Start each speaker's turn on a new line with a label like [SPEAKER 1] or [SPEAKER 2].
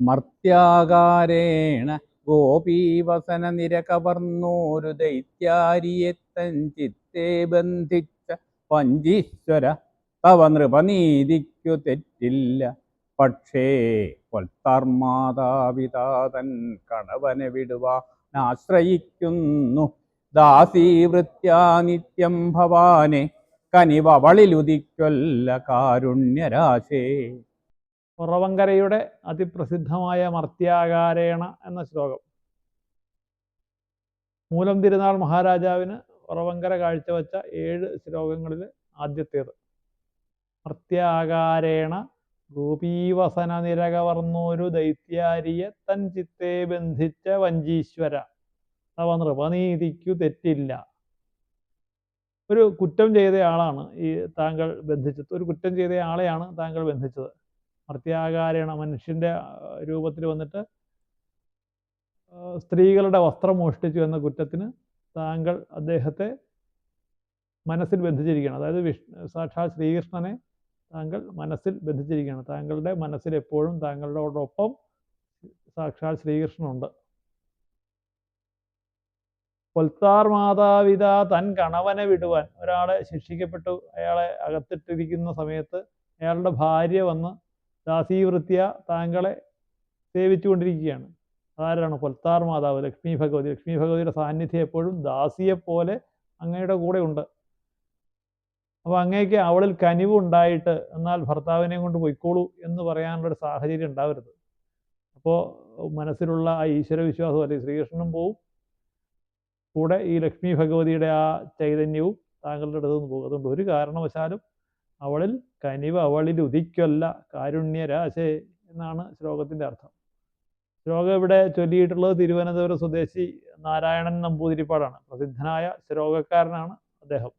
[SPEAKER 1] മർത്യാകാരേണ ഗോപീവസന നിര കവർന്നോരു ദൈത്യാരിയെ തൻ ചിത്തെ ബന്ധിച്ച പഞ്ചീശ്വര തവ നൃപനീതിക്കു തെറ്റില്ല. പക്ഷേ കൊൽത്താർമാതാപിതാതൻ കണവനെ വിടുവാനാശ്രയിക്കുന്നു ദാസീവൃത്യാ നിത്യം ഭവാനെ കനിവളിലുദിക്കൊല്ല കാരുണ്യരാശേ.
[SPEAKER 2] കുറവങ്കരയുടെ അതിപ്രസിദ്ധമായ മർത്യാകാരേണ എന്ന ശ്ലോകം. മൂലം തിരുനാൾ മഹാരാജാവിന് കുറവങ്കര കാഴ്ചവെച്ച ഏഴ് ശ്ലോകങ്ങളിൽ ആദ്യത്തേത്. മർത്യാകാരേണ ഗോപീവസന നിരകവർന്നൊരു ദൈത്യാരിയെ തൻ ചിത്തെ ബന്ധിച്ച വഞ്ചീശ്വര. അവ നൃപനീതിക്കു തെറ്റില്ല. ഒരു കുറ്റം ചെയ്തയാളാണ് ഈ താങ്കൾ ബന്ധിച്ചത്. ഒരു കുറ്റം ചെയ്ത ആളെയാണ് താങ്കൾ ബന്ധിച്ചത്. മർത്യാകാരേണ മനുഷ്യന്റെ രൂപത്തിൽ വന്നിട്ട് സ്ത്രീകളുടെ വസ്ത്രം മോഷ്ടിച്ചു എന്ന കുറ്റത്തിന് താങ്കൾ അദ്ദേഹത്തെ മനസ്സിൽ ബന്ധിച്ചിരിക്കുകയാണ്. അതായത് വിഷ്ണു സാക്ഷാൽ ശ്രീകൃഷ്ണനെ താങ്കൾ മനസ്സിൽ ബന്ധിച്ചിരിക്കുകയാണ്. താങ്കളുടെ മനസ്സിൽ എപ്പോഴും താങ്കളോടൊപ്പം സാക്ഷാൽ ശ്രീകൃഷ്ണനുണ്ട്. കൊൽത്താർ മാതാപിത തൻ കണവനെ വിടുവാൻ ഒരാളെ ശിക്ഷിക്കപ്പെട്ടു. അയാളെ അകത്തിട്ടിരിക്കുന്ന സമയത്ത് അയാളുടെ ഭാര്യ വന്ന് ദാസീവൃത്യ താങ്കളെ സേവിച്ചുകൊണ്ടിരിക്കുകയാണ്. ആരാണ്? കൊൽത്താർ മാതാവ് ലക്ഷ്മി ഭഗവതി. ലക്ഷ്മി ഭഗവതിയുടെ സാന്നിധ്യം എപ്പോഴും ദാസിയെപ്പോലെ അങ്ങയുടെ കൂടെ ഉണ്ട്. അപ്പോൾ അങ്ങേക്ക് അവളിൽ കനിവ് ഉണ്ടായിട്ട് എന്നാൽ ഭർത്താവിനെ കൊണ്ട് പൊയ്ക്കോളൂ എന്ന് പറയാനുള്ളൊരു സാഹചര്യം ഉണ്ടാവരുത്. അപ്പോൾ മനസ്സിലുള്ള ആ ഈശ്വര വിശ്വാസം അല്ലെങ്കിൽ ശ്രീകൃഷ്ണനും പോവും. കൂടെ ഈ ലക്ഷ്മി ഭഗവതിയുടെ ആ ചൈതന്യവും താങ്കളുടെ അടുത്ത് നിന്ന് പോകും. അതുകൊണ്ട് ഒരു കാരണവശാലും അവളിൽ കനിവ് അവളിൽ ഉദിക്കല്ല കാരുണ്യരാശേ എന്നാണ് ശ്ലോകത്തിന്റെ അർത്ഥം. ശ്ലോകം ഇവിടെ ചൊല്ലിയിട്ടുള്ളത് തിരുവനന്തപുരം സ്വദേശി നാരായണൻ നമ്പൂതിരിപ്പാടാണ്. പ്രസിദ്ധനായ ശ്ലോകക്കാരനാണ് അദ്ദേഹം.